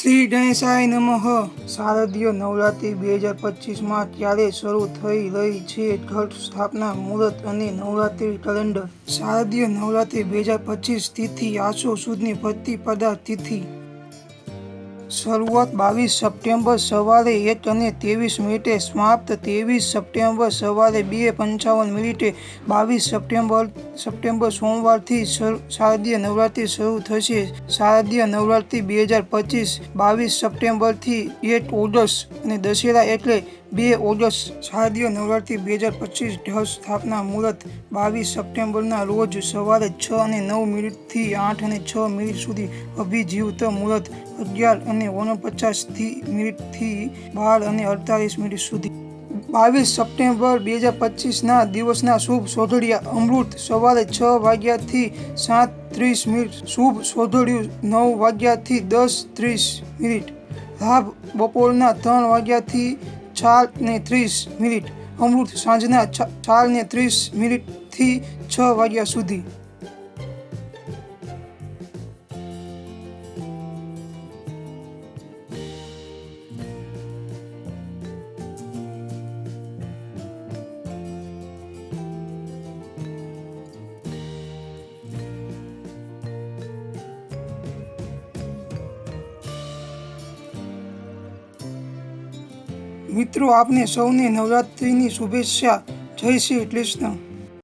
શ્રી ગણેશાય નમઃ. શારદીય નવરાત્રિ બે હજાર પચીસમાં ક્યારે શરૂ થઈ રહી છે ઘટ સ્થાપના મુહૂર્ત અને નવરાત્રિ કેલેન્ડર. શારદીય નવરાત્રિ બે હજાર પચીસ તિથિ આસો સુદની પ્રતિપદા તિથિ. શરૂઆત બાવીસ સપ્ટેમ્બર સવારે એક અને ત્રેવીસ મિનિટે સમાપ્ત. ત્રેવીસ સપ્ટેમ્બર સવારે બે પંચાવન મિનિટે બાવીસ સપ્ટેમ્બર સપ્ટેમ્બર સોમવારથી શર- શારદીય નવરાત્રિ શરૂ થશે. શારદીય નવરાત્રિ બે હજાર પચીસ બાવીસ સપ્ટેમ્બરથી એક ઓગસ્ટ અને દશેરા એટલે બે ઓગસ્ટ શારદીય નવરાત્રિ બે હજાર પચીસ ઢસ સ્થાપના મુહૂર્ત બાવીસ સપ્ટેમ્બરના રોજ સવારે છ અને નવ મિનિટથી આઠ અને છ મિનિટ સુધી અભિજીવત મુહૂર્ત અગિયાર અને ઓગણપચાસથી મિનિટથી બાર અને અડતાલીસ મિનિટ સુધી. બાવીસ સપ્ટેમ્બર બે હજાર પચીસના દિવસના શુભ સોઢડિયા અમૃત સવારે છ વાગ્યાથી સાત ત્રીસ મિનિટ, શુભ સોઢડિયું નવ વાગ્યાથી દસ ત્રીસ મિનિટ. લાભ બપોરના ત્રણ વાગ્યાથી ચાર ને ત્રીસ મિનિટ અમૃત સાંજના ચાર ને ત્રીસ મિનિટથી છ વાગ્યા સુધી મિત્રો આપને સૌને નવરાત્રિની શુભેચ્છા. જય શ્રી કૃષ્ણ.